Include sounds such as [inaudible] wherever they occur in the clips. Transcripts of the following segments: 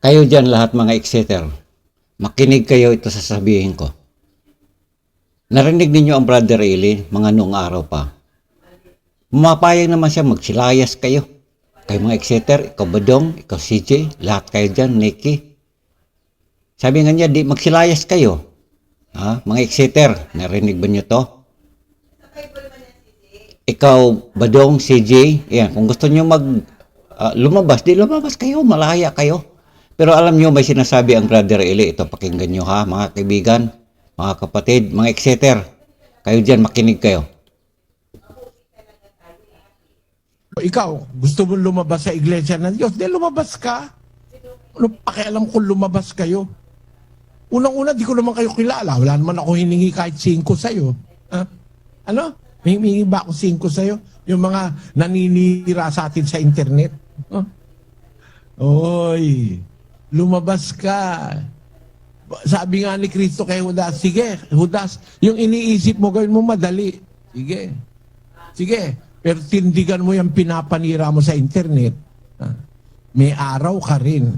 Kayo dyan lahat mga exeter, makinig kayo ito sa sabihin ko. Narinig ninyo ang Brother Eli mga noong araw pa. Mapayag naman siya magsilayas kayo. Kayo mga exeter, ikaw Badong, ikaw CJ, lahat kayo dyan, Nicky. Sabi nga niya, di magsilayas kayo. Ha? Mga exeter, narinig ba niyo to? Ikaw, Badong, CJ, yan, kung gusto niyo mag ah, lumabas, di lumabas kayo, malaya kayo. Pero alam niyo, may sinasabi ang Brother Eli, ito pakinggan niyo ha, mga kaibigan, mga kapatid, mga exeter. Kayo dyan, makinig kayo. Ikaw, gusto mo lumabas sa iglesia ng Diyos, di lumabas ka. Ano pakialam kung lumabas kayo? Unang-una, di ko naman kayo kilala. Wala naman ako hiningi kahit singko sa'yo. Ha? Ano? May hiningi ba ako singko sa'yo? Yung mga naninira sa atin sa internet. Huh? Oy, lumabas ka. Sabi nga ni Kristo kay Judas, sige, Judas, yung iniisip mo, gawin mo madali. Sige. Sige. Pero tindigan mo yung pinapanira mo sa internet. May araw ka rin.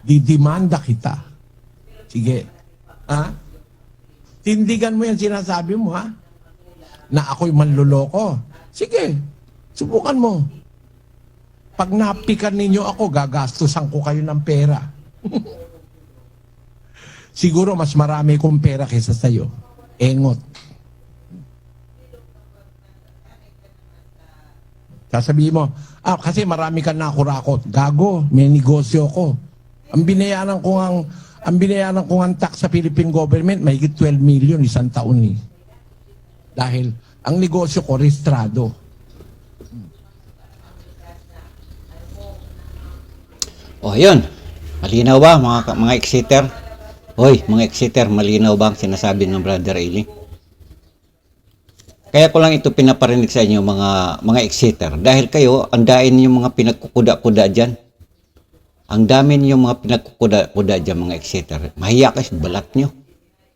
Didimanda kita. Sige. Ha? Tindigan mo yung sinasabi mo, ha? Na ako'y manluloko. Sige. Subukan mo. Pag napikan ninyo ako, gagastusan ko kayo ng pera. Siguro mas marami kong pera kaysa sa'yo. Engot. Sasabihin mo, ah, kasi marami ka nakurakot. Gago, may negosyo ko. Ang binayaran ko ang ang binayaran ko ang tax sa Philippine government, may 12 million isang taon ni. Dahil ang negosyo ko, restrado. O, yun. Malinaw ba, mga, mga exeter? Hoy, mga exeter, malinaw ba ang sinasabi ng Brother Eli? Kaya ko lang ito pinaparinig sa inyo, mga, mga exeter. Dahil kayo, ang dain yung mga pinagkukuda-kuda dyan. Ang dami niyo mga pinagkukuda-kuda dyan, mga exeter. Mahiya kayo balat nyo.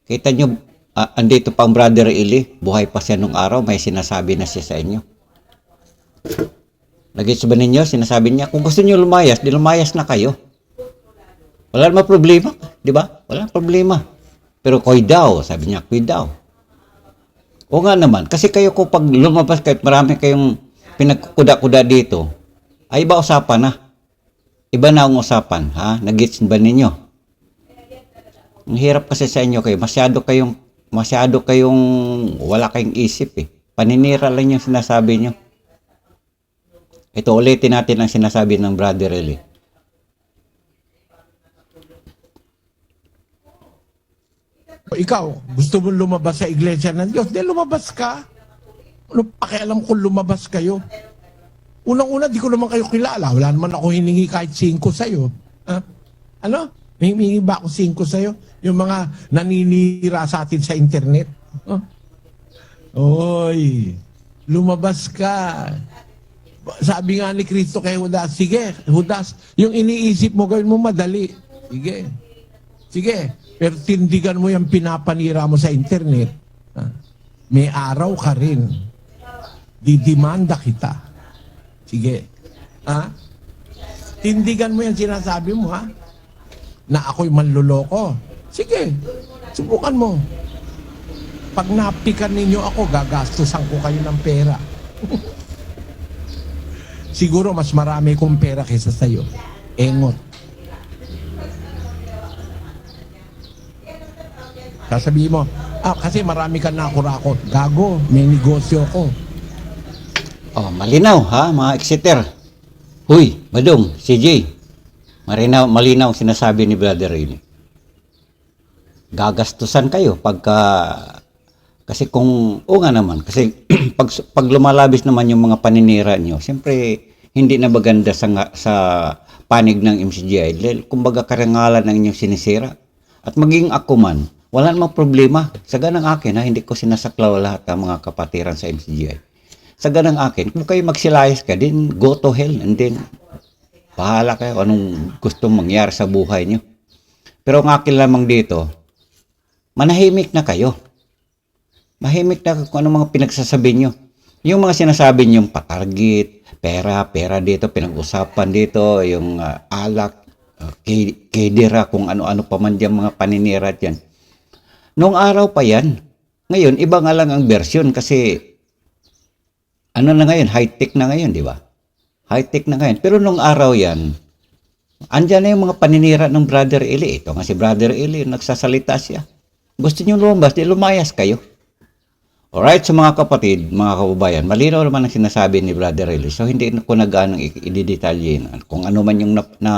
Kita nyo, ah, andito pa ang Brother Eli. Buhay pa siya nung araw, may sinasabi na siya sa inyo. Nagets ba ninyo? Sinasabi niya, kung gusto niyo lumayas, di lumayas na kayo. Wala namang problema, di ba? Wala problema. Pero koy daw, sabi niya, koy daw. O nga naman, kasi kayo ko pag lumabas kahit marami kayong pinagkukuda-kuda dito, ay iba usapan na. Iba na ang usapan, ha? Nagets ba ninyo? Ang hirap kasi sa inyo kayo, masyado kayong, masyado kayong, wala kayong isip eh. Paninira lang yung sinasabi nyo. Ito ulitin natin ang sinasabi ng Brother Eli. Ikaw, gusto mo lumabas sa iglesia ng Diyos, di lumabas ka. Ano pakialam kung lumabas kayo? Unang-una, di ko naman kayo kilala. Wala naman ako hiningi kahit singko sa'yo. Ha? Ano? May hiningi ba ako singko sa'yo? Yung mga naninira sa atin sa internet. Huh? Oy, lumabas ka. Sabi nga ni Kristo kay Judas, sige, Judas, yung iniisip mo, gawin mo madali. Sige. Sige. Pero tindigan mo yung pinapanira mo sa internet. ha? May araw ka rin. Didimanda kita. Sige. Ha? Tindigan mo yung sinasabi mo, ha? Na ako'y manluloko. Sige. Subukan mo. Pag napikan ninyo ako, gagastusan ko kayo ng pera. [laughs] Siguro mas marami kong pera kaysa sa'yo. Engot. Sasabihin mo, ah, kasi marami ka nakurakot. Gago, may negosyo ko. Oh, malinaw ha, mga exeter. Huy, Badong, CJ. Marinaw, malinaw sinasabi ni Brother Eli. Gagastusan kayo pagka kasi kung o nga naman kasi pag pag lumalabis naman yung mga paninira nyo, siyempre hindi na maganda sa sa panig ng MCGI. Dahil kumbaga karangalan ng inyong sinisira. At maging ako man, wala namang problema. Sa ganang akin, ha, hindi ko sinasaklaw lahat ng mga kapatiran sa MCGI. Sa ganang akin, kung kayo magsilayas ka, din go to hell and then bahala kayo anong gustong mangyari sa buhay nyo. Pero ang akin lamang dito, manahimik na kayo. Mahimik na kung ano mga pinagsasabi nyo. Yung mga sinasabi nyo, patarget, pera, pera dito, pinag-usapan dito, yung ah, alak, uh, K- Kedira, kung ano-ano pa man dyan mga paninira dyan. Noong araw pa yan. Ngayon, iba nga lang ang version kasi ano na ngayon, high-tech na ngayon, di ba? High-tech na ngayon. Pero nung araw yan, andyan na yung mga paninira ng Brother Eli. Ito nga si Brother Eli, nagsasalita siya. Gusto niyo lumabas, di lumayas kayo. Alright, so mga kapatid, mga kababayan, malinaw naman ang sinasabi ni Brother Eli. So hindi ko na gaano i- i-detalyin. Kung ano man yung na, na,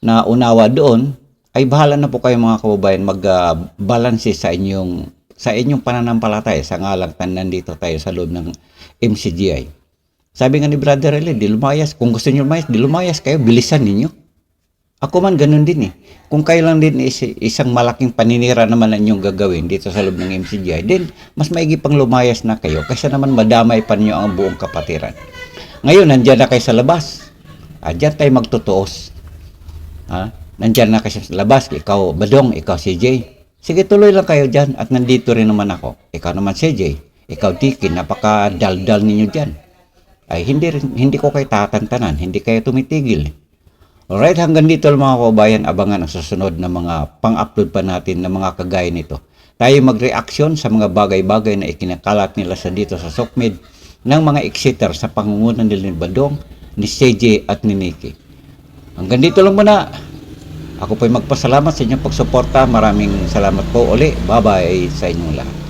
naunawa doon, ay bahala na po kayo mga kababayan mag-balance sa inyong sa inyong pananampalataya sa ngalang tan nandito tayo sa loob ng MCGI. Sabi nga ni Brother Eli, di lumayas. Kung gusto niyo lumayas, di lumayas kayo, bilisan ninyo. Ako man ganun din eh. Kung kayo lang din is, isang malaking paninira naman ang inyong gagawin dito sa loob ng MCGI, then mas maigi pang lumayas na kayo kaysa naman madamay pa niyo ang buong kapatiran. Ngayon, nandyan na kayo sa labas. Ah, dyan tayo magtutuos. Ha? Nandyan na kayo sa labas. Ikaw, Badong, ikaw, CJ. Sige, tuloy lang kayo dyan. At nandito rin naman ako. Ikaw naman, CJ. Ikaw, Dikin. Napaka-dal-dal ninyo dyan. Ay, hindi, hindi ko kayo tatantanan. Hindi kayo tumitigil. Alright, hanggang dito lang mga kababayan, abangan ang susunod na mga pang-upload pa natin na mga kagaya nito. Tayo mag-reaction sa mga bagay-bagay na ikinakalat nila sa dito sa Sokmed ng mga exeter sa pangungunan nila ni Badong, ni CJ at ni Nikki. Hanggang dito lang muna. Ako po'y magpasalamat sa inyong pagsuporta. Maraming salamat po uli. Bye-bye sa inyong lahat.